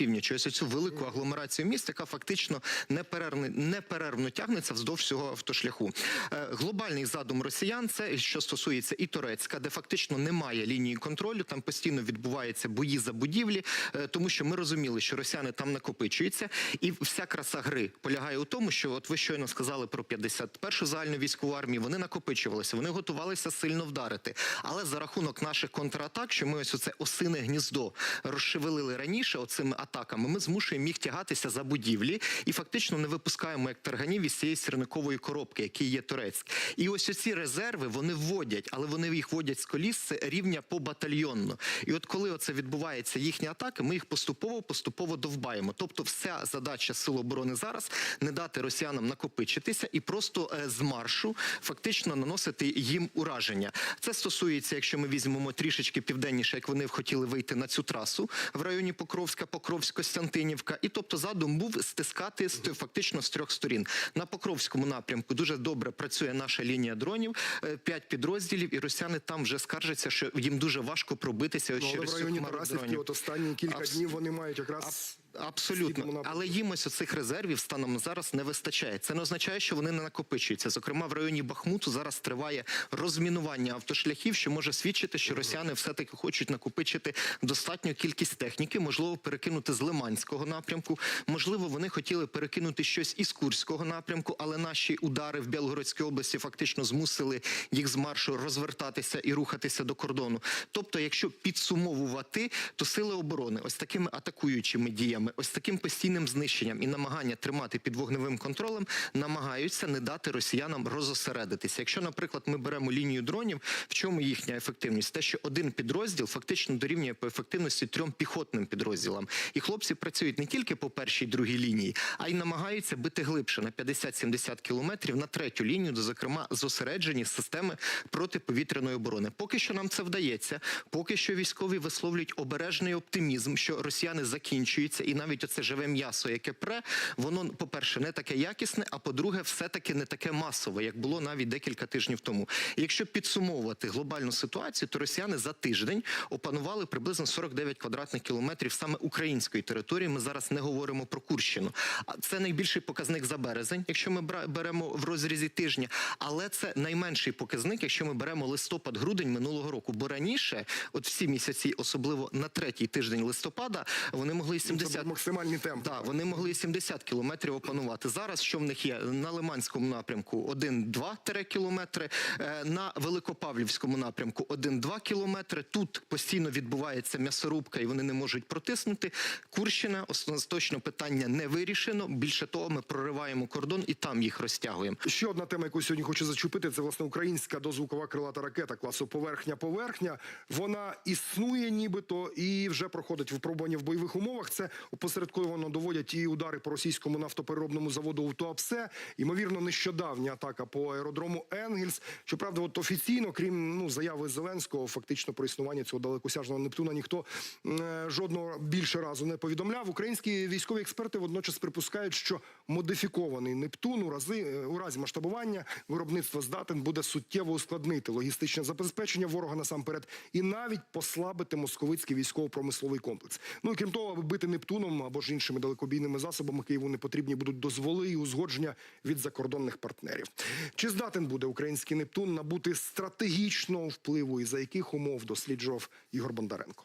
північі. Ось цю велику агломерацію міст, яка фактично неперервно, неперервно тягнеться вздовж всього автошляху. Е, Глобальний задум росіян це що стосується і Турецька, де фактично немає лінії контролю. Там постійно відбуваються бої за будівлі, е, тому що ми розуміли, що росіяни там накопичуються, і вся краса гри полягає у тому, що от ви щойно сказали про 51-шу загальну військову армію. Вони накопичувалися, вони готувалися сильно вдарити. Але за рахунок наших контратак, що ми ось оце осине гніздо розшевелили раніше оцими атаками, ми змушуємо їх тягатися за будівлі і фактично не випускаємо як тарганів із цієї сірникової коробки, який є турецьк. І ось оці резерви вони вводять, але вони їх вводять з коліс рівня по батальйонно. І от коли оце відбувається їхні атаки, ми їх поступово поступово довбаємо. Тобто, вся задача сил оборони зараз не дати росіянам накопичитися і просто е, з маршу фактично наносити їм ураження. Це стосується, якщо ми візьмемо трішечки південніше, як вони хотіли вийти на цю трасу в районі Покровська, Покровськ, Костянтинівка. І тобто задум був стискати фактично з трьох сторін. На Покровському напрямку дуже добре працює наша лінія дронів, е, п'ять підрозділів, і росіяни там вже скаржаться, що їм дуже важко пробитися Ну, через в районі Тарасівки, от останні кілька Абс- днів вони мають якраз Абсолютно, але їм ось цих резервів станом на зараз не вистачає. Це не означає, що вони не накопичуються. Зокрема, в районі Бахмуту зараз триває розмінування автошляхів, що може свідчити, що росіяни все таки хочуть накопичити достатню кількість техніки, можливо, перекинути з Лиманського напрямку. Можливо, вони хотіли перекинути щось із Курського напрямку, але наші удари в Білгородській області фактично змусили їх з маршу розвертатися і рухатися до кордону. Тобто, якщо підсумовувати, то сили оборони ось такими атакуючими діями, ось таким постійним знищенням і намагання тримати під вогневим контролем, намагаються не дати росіянам розосередитися. Якщо, наприклад, ми беремо лінію дронів, в чому їхня ефективність? Те, що один підрозділ фактично дорівнює по ефективності трьом піхотним підрозділам, і хлопці працюють не тільки по першій другій лінії, а й намагаються бити глибше на 50-70 кілометрів на третю лінію, де зокрема зосереджені системи протиповітряної оборони. Поки що нам це вдається. Поки що військові висловлюють обережний оптимізм, що росіяни закінчуються, і навіть оце живе м'ясо, яке пре, воно, по-перше, не таке якісне, а по-друге, все-таки не таке масове, як було навіть декілька тижнів тому. Якщо підсумовувати глобальну ситуацію, то росіяни за тиждень опанували приблизно 49 квадратних кілометрів саме української території. Ми зараз не говоримо про Курщину. Це найбільший показник за березень, якщо ми беремо в розрізі тижня. Але це найменший показник, якщо ми беремо листопад-грудень минулого року. Бо раніше, от всі місяці, особливо на третій тиждень листопада, вони могли і Це 70 максимальний темп. так, вони могли і 70 кілометрів опанувати. Зараз що в них є на Лиманському напрямку 1-2 кілометри, е, на Великопавлівському напрямку 1-2 кілометри. Тут постійно відбувається м'ясорубка, і вони не можуть протиснути. Курщина остаточно питання не вирішено. Більше того, ми прориваємо кордон і там їх розтягуємо. Ще одна тема, яку сьогодні хочу зачепити, це власне українська дозвукова крилата ракета класу поверхня-поверхня. Вона існує нібито і вже проходить випробування в бойових умовах. Це опосередковано доводять і удари по російському нафтопереробному заводу у Туапсе. Ймовірно, нещодавня атака по аеродрому Енгельс. Щоправда, от офіційно, крім ну заяви Зеленського, фактично про існування цього далекосяжного Нептуна ніхто е, жодного більше разу не повідомляв. Українські військові експерти водночас припускають, що модифікований Нептун у рази е, у разі масштабування виробництва здатен буде суттєво ускладнити логістичне забезпечення ворога насамперед і навіть послабити московицький військово-промисловий комплекс. Ну і крім того, аби бити Нептуном або ж іншими далекобійними засобами Києву не потрібні будуть дозволи і узгодження від закордонних партнерів. Чи здатен буде український Нептун набути стратегічного впливу і за яких умов досліджував Ігор Бондаренко?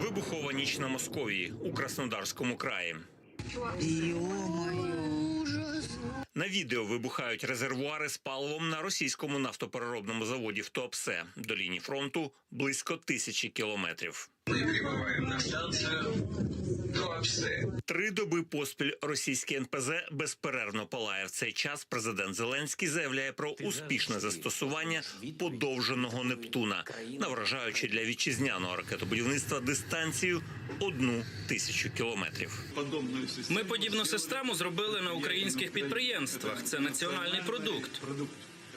Вибухова ніч на Московії у Краснодарському краї. На відео вибухають резервуари з паливом на російському нафтопереробному заводі в Туапсе. До лінії фронту близько тисячі кілометрів. Ми прибуваємо на Туапсе. Три доби поспіль російський НПЗ безперервно палає. В цей час президент Зеленський заявляє про успішне застосування подовженого Нептуна, навражаючи для вітчизняного ракетобудівництва дистанцію одну тисячу кілометрів. Ми подібну систему зробили на українських підприємствах. Це національний продукт.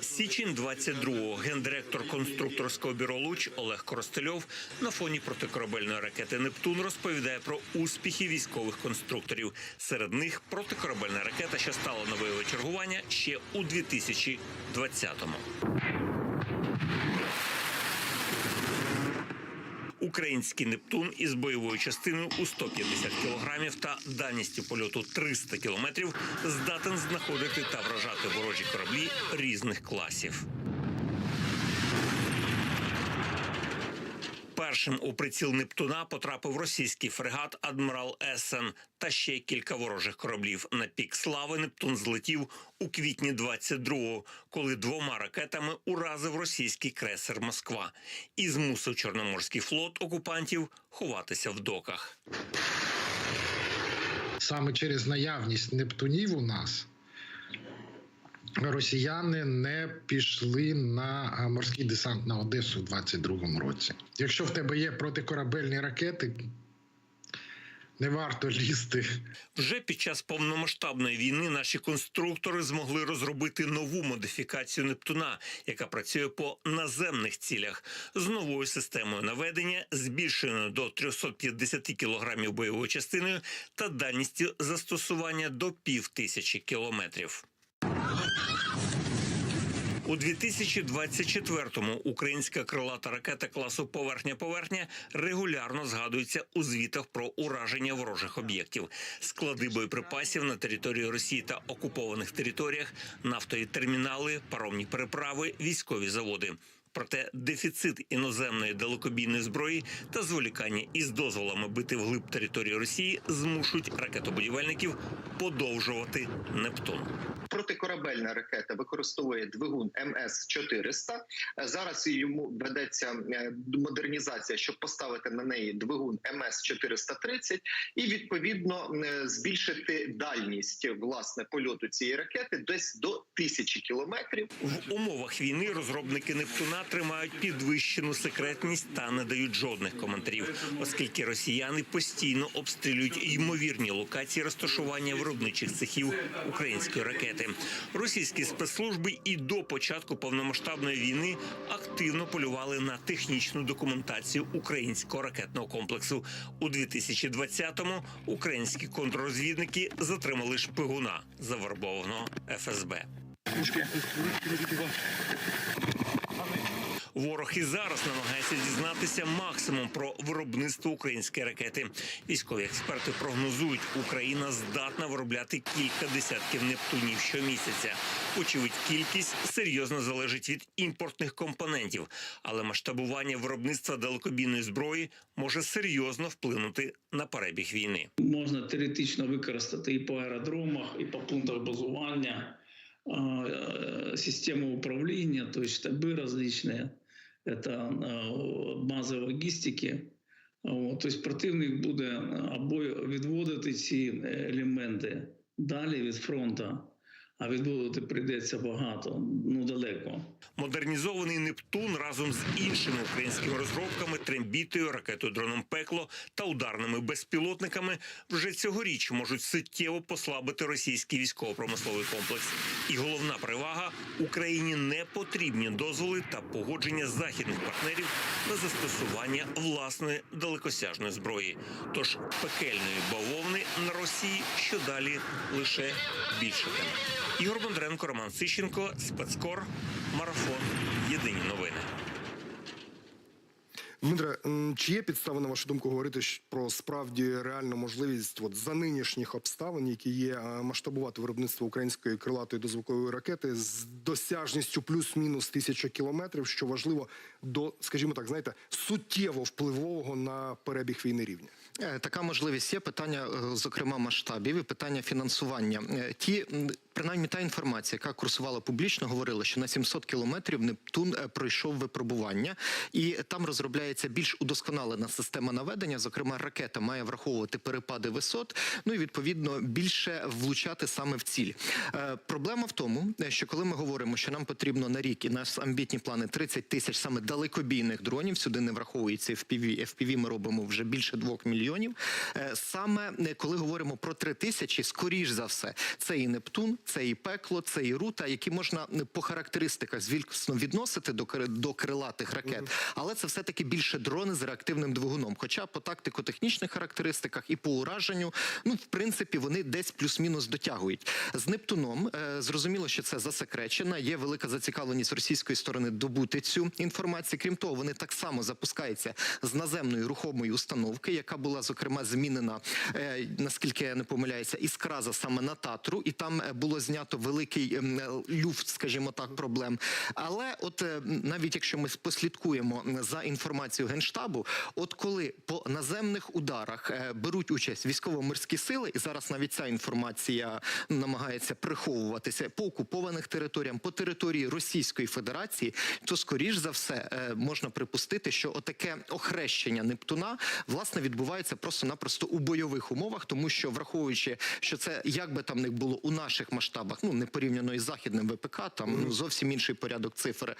Січень 22-го гендиректор конструкторського бюро Луч Олег Коростельов на фоні протикорабельної ракети Нептун розповідає про успіхи військових конструкторів. Серед них протикорабельна ракета, що стала на бойове чергування ще у 2020-му. Український Нептун із бойовою частиною у 150 кілограмів та дальністю польоту 300 кілометрів здатен знаходити та вражати ворожі кораблі різних класів. Першим у приціл Нептуна потрапив російський фрегат Адмірал Есен та ще кілька ворожих кораблів. На пік слави Нептун злетів у квітні 22-го, коли двома ракетами уразив російський крейсер Москва і змусив Чорноморський флот окупантів ховатися в доках. саме через наявність Нептунів у нас росіяни не пішли на морський десант на Одесу в 22-му році. Якщо в тебе є протикорабельні ракети, не варто лізти Вже під час повномасштабної війни наші конструктори змогли розробити нову модифікацію Нептуна, яка працює по наземних цілях з новою системою наведення, збільшеною до 350 кілограмів бойовою частиною та дальністю застосування до пів тисячі кілометрів. У 2024-му українська крилата ракета класу поверхня-поверхня регулярно згадується у звітах про ураження ворожих об'єктів, склади боєприпасів на території Росії та окупованих територіях, нафтові термінали, паромні переправи, військові заводи. Проте дефіцит іноземної далекобійної зброї та зволікання із дозволами бити вглиб території Росії змушують ракетобудівельників подовжувати Нептун. Протикорабельна ракета використовує двигун МС-400. Е, Зараз йому ведеться е, модернізація, щоб поставити на неї двигун МС-430 і відповідно е, збільшити дальність власне польоту цієї ракети десь до тисячі кілометрів. В умовах війни розробники Нептуна тримають підвищену секретність та не дають жодних коментарів, оскільки росіяни постійно обстрілюють ймовірні локації розташування виробничих цехів української ракети. Російські спецслужби і до початку повномасштабної війни активно полювали на технічну документацію українського ракетного комплексу. У 2020-му українські контррозвідники затримали шпигуна завербованого ФСБ. Ворог і зараз намагається дізнатися максимум про виробництво української ракети. Військові експерти прогнозують, Україна здатна виробляти кілька десятків нептунів щомісяця. Очевидь, кількість серйозно залежить від імпортних компонентів, але масштабування виробництва далекобійної зброї може серйозно вплинути на перебіг війни. можна теоретично використати і по аеродромах, і по пунктах базування, е, систему управління, тобто штаби различні, це е, бази логістики. Тобто противник буде або відводити ці елементи далі від фронту, а відводити прийдеться багато, ну далеко. Модернізований Нептун разом з іншими українськими розробками, трембітою, ракетою дроном пекло та ударними безпілотниками вже цьогоріч можуть суттєво послабити російський військово-промисловий комплекс. І головна перевага Україні не потрібні дозволи та погодження західних партнерів на застосування власної далекосяжної зброї. Тож пекельної бавовни на Росії що далі лише більшатиме. Ігор Бондренко, Роман Сищенко, спецкор, марафон. Дмитре, чи є підстави, на вашу думку, говорити про справді реальну можливість от, за нинішніх обставин, які є, масштабувати виробництво української крилатої дозвукової ракети з досяжністю плюс-мінус тисяча кілометрів, що важливо до, скажімо так, знаєте, суттєво впливового на перебіг війни рівня? Е, Така можливість є питання, е, зокрема, масштабів і питання фінансування. Е, Ті принаймні та інформація, яка курсувала публічно, говорила, що на 700 кілометрів Нептун пройшов випробування, і там розробляється більш удосконалена система наведення. Зокрема, ракета має враховувати перепади висот, ну і відповідно більше влучати саме в ціль. Е, Проблема в тому, е, що коли ми говоримо, що нам потрібно на рік і нас амбітні плани 30 тисяч саме далекобійних дронів, сюди не враховується FPV. FPV ми робимо вже більше двох мільйонів. Е, Саме коли говоримо про 3 тисячі, скоріш за все, це і Нептун, це і пекло, це і рута, які можна по характеристиках звісно відносити до кри- до крилатих ракет, але це все таки більш більше дрони з реактивним двигуном. Хоча по тактико-технічних характеристиках і по ураженню, ну в принципі, вони десь плюс-мінус дотягують. З Нептуном е, зрозуміло, що це засекречена. Є велика зацікавленість російської сторони добути цю інформацію. Крім того, вони так само запускаються з наземної рухомої установки, яка була зокрема змінена, е, наскільки я не помиляюся, із краза саме на татру, і там е, було знято великий е, люфт, скажімо так, проблем. Але от е, навіть якщо ми послідкуємо за інформацією генштабу, от коли по наземних ударах е, беруть участь військово-морські сили, і зараз навіть ця інформація намагається приховуватися по окупованих територіям, по території Російської Федерації, то скоріш за все е, можна припустити, що отаке охрещення Нептуна власне відбувається просто-напросто у бойових умовах, тому що враховуючи, що це як би там не було у наших масштабах, ну не порівняно із західним ВПК, там ну зовсім інший порядок цифр,